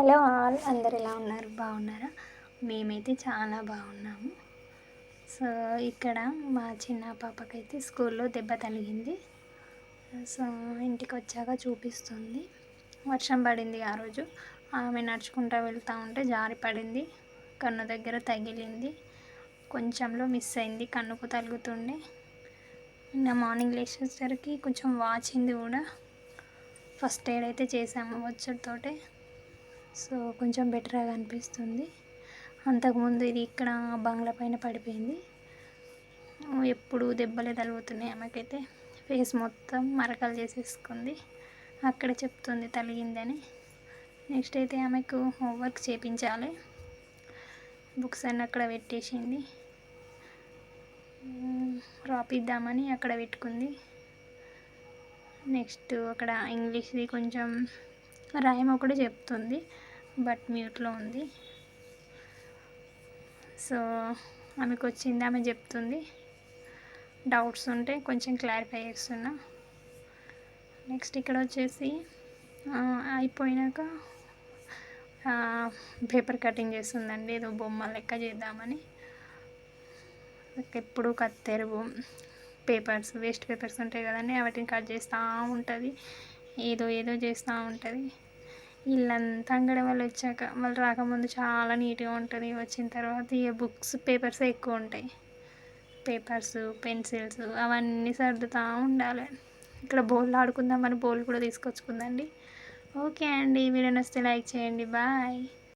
Hello all అందరు ఎలా ఉన్నారు? బాగున్నారా? మేమైతే చాలా బాగున్నాము. సో ఇక్కడ మా చిన్న పాపకైతే స్కూల్లో దెబ్బ తగిలింది. సో ఇంటికి వచ్చాక చూపిస్తుంది. వర్షం పడింది ఆ రోజు. ఆమె నడుచుకుంటూ వెళ్తూ ఉంటే జారి పడింది. కన్ను దగ్గర తగిలింది. కొంచెంలో మిస్ అయింది. కన్నుకు తగులుతుండే. నిన్న మార్నింగ్ లేచేసరికి కొంచెం వాచింది కూడా. ఫస్ట్ ఎయిడ్ అయితే చేసాము వచ్చేతోటే సో కొంచెం బెటర్గా అనిపిస్తుంది అంతకుముందు ఇది ఇక్కడ బంగ్లా పైన పడిపోయింది. ఎప్పుడు దెబ్బలే తలుగుతున్నాయి ఆమెకైతే. ఫేస్ మొత్తం మరకలు చేసేసుకుంది. అక్కడ చెప్తుంది తలిగిందని నెక్స్ట్ అయితే ఆమెకు హోంవర్క్ చేయించాలి బుక్స్ అన్నీ అక్కడ పెట్టేసింది. రాపిద్దామని అక్కడ పెట్టుకుంది. నెక్స్ట్ అక్కడ ఇంగ్లీష్ది కొంచెం రాయమ కూడా చెప్తుంది. బట్ మ్యూట్లో ఉంది. సో ఆమెకు వచ్చింది ఆమె చెప్తుంది. డౌట్స్ ఉంటే కొంచెం క్లారిఫై చేస్తున్నా. నెక్స్ట్ ఇక్కడ వచ్చేసి అయిపోయినాక పేపర్ కటింగ్ చేస్తుందండి. ఏదో బొమ్మ లెక్క చేద్దామని. ఎప్పుడు కత్తెరు పేపర్స్ వేస్ట్ పేపర్స్ ఉంటాయి కదండి వాటిని కట్ చేస్తూ ఉంటుంది. ఏదో ఏదో చేస్తూ ఉంటుంది. ఇల్లంతా అంగడి వాళ్ళు వచ్చాక వాళ్ళు రాకముందు చాలా నీట్గా ఉంటుంది. వచ్చిన తర్వాత ఇక బుక్స్ పేపర్స్ ఎక్కువ ఉంటాయి. పేపర్స్ పెన్సిల్స్ అవన్నీ సర్దుతూ ఉండాలి. ఇక్కడ బోల్ ఆడుకుందామని బోల్ కూడా తీసుకొచ్చుకుందండి. ఓకే అండి వీడియో నచ్చితే లైక్ చేయండి. బాయ్.